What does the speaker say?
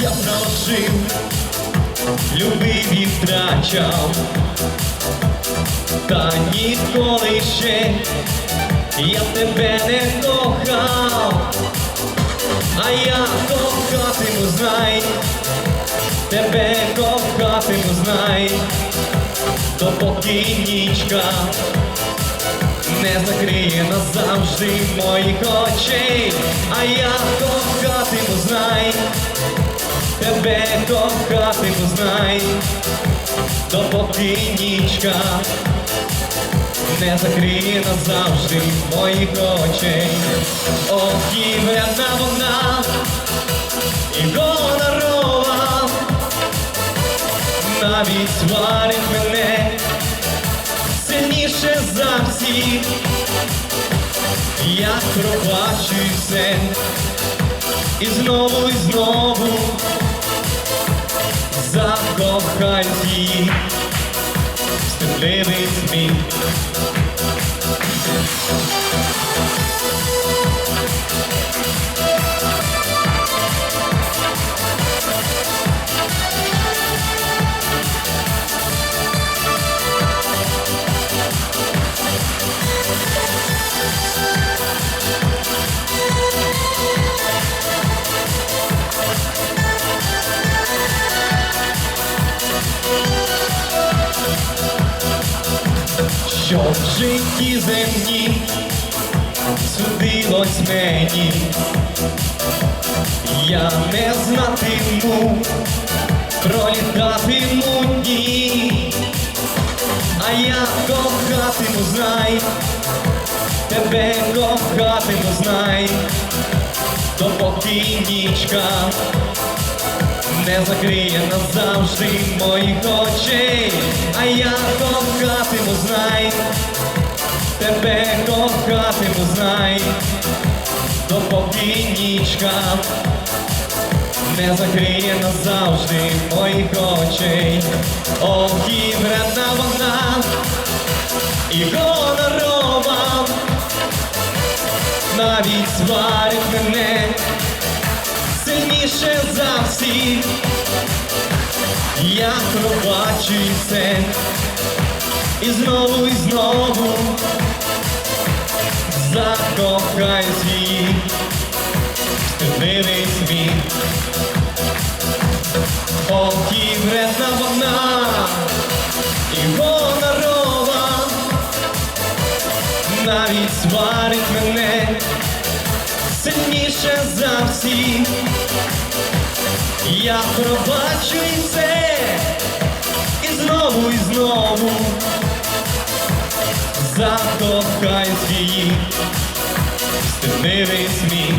жив, любив і втрачав, та ніколи ще я тебе не кохав, а я кохатиму, знай, тебе кохатиму, знай, допоки нічка не закриє назавжди моїх очей, а я кохатиму, знай, тебе кохатиму, знай, допоки нічка не закриє назавжди моїх очей. Ох, і вона, і гонорова, навіть сварить мене сильніше за всіх, я пробачу все, і знову, і знову закохаю її, стидливий сміх. Що в житті земні судилось мені, я не знатиму, пролітатиму дні, а я кохатиму, знай, тебе кохатиму, знай, допоки нічка не закриє назавжди моїх очей, а я кохатиму, знай, тебе кохатиму, знай, допоки нічка не закриє назавжди моїх очей. Ох, і вредна вона, і гонорова, навіть сварить мене сильніше за всіх. Я пробачу і все, і знову, і знову закохаюсь в її стидливий сміх. Ох, і вредна вона, і гонорова, навіть сварить мене сильніше за всіх. Я пробачу і це, і знову, і знову закохаюсь в її стидливий сміх.